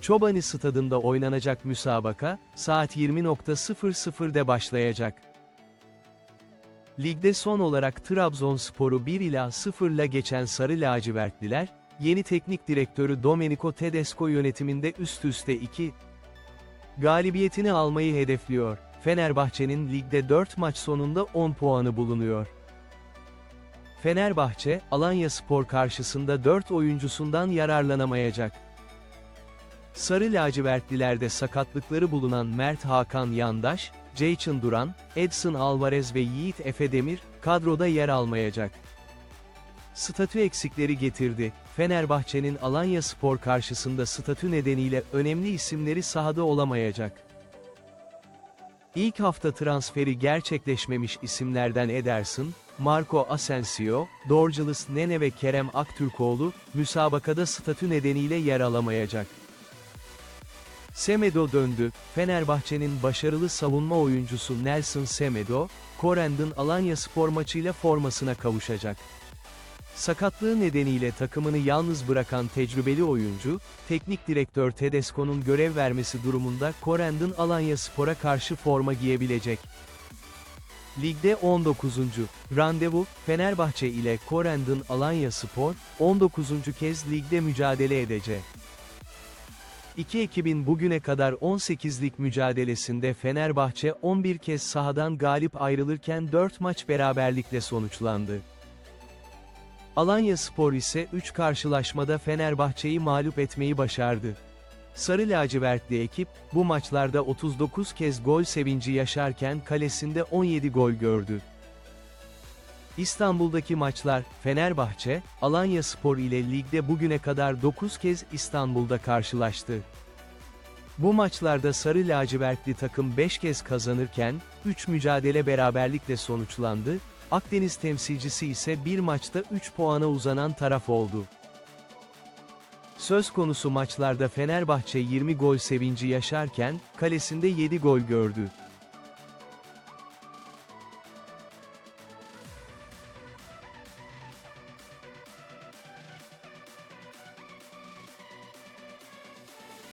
Çobani stadında oynanacak müsabaka, saat 20.00'de başlayacak. Ligde son olarak Trabzonspor'u 1 ila 0 ile geçen Sarı Lacivertliler, yeni teknik direktörü Domenico Tedesco yönetiminde üst üste 2 galibiyetini almayı hedefliyor. Fenerbahçe'nin ligde 4 maç sonunda 10 puanı bulunuyor. Fenerbahçe, Alanya Spor karşısında 4 oyuncusundan yararlanamayacak. Sarı lacivertlilerde sakatlıkları bulunan Mert Hakan Yandaş, Ceyçin Duran, Edson Alvarez ve Yiğit Efe Demir, kadroda yer almayacak. Statü eksikleri getirdi. Fenerbahçe'nin Alanya Spor karşısında statü nedeniyle önemli isimleri sahada olamayacak. İlk hafta transferi gerçekleşmemiş isimlerden Ederson, Marco Asensio, Dorgeles Nene ve Kerem Aktürkoğlu, müsabakada statü nedeniyle yer alamayacak. Semedo döndü, Fenerbahçe'nin başarılı savunma oyuncusu Nelson Semedo, Korend'in Alanya spor maçıyla formasına kavuşacak. Sakatlığı nedeniyle takımını yalnız bırakan tecrübeli oyuncu, teknik direktör Tedesco'nun görev vermesi durumunda Korend'in Alanya Spor'a karşı forma giyebilecek. Ligde 19. randevu, Fenerbahçe ile Korend'in Alanya Spor, 19. kez ligde mücadele edecek. İki ekibin bugüne kadar 18'lik mücadelesinde Fenerbahçe 11 kez sahadan galip ayrılırken 4 maç beraberlikle sonuçlandı. Alanya Spor ise 3 karşılaşmada Fenerbahçe'yi mağlup etmeyi başardı. Sarı lacivertli ekip, bu maçlarda 39 kez gol sevinci yaşarken kalesinde 17 gol gördü. İstanbul'daki maçlar, Fenerbahçe, Alanya Spor ile ligde bugüne kadar 9 kez İstanbul'da karşılaştı. Bu maçlarda sarı lacivertli takım 5 kez kazanırken, 3 mücadele beraberlikle sonuçlandı, Akdeniz temsilcisi ise bir maçta 3 puana uzanan taraf oldu. Söz konusu maçlarda Fenerbahçe 20 gol sevinci yaşarken, kalesinde 7 gol gördü.